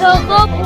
Tavuk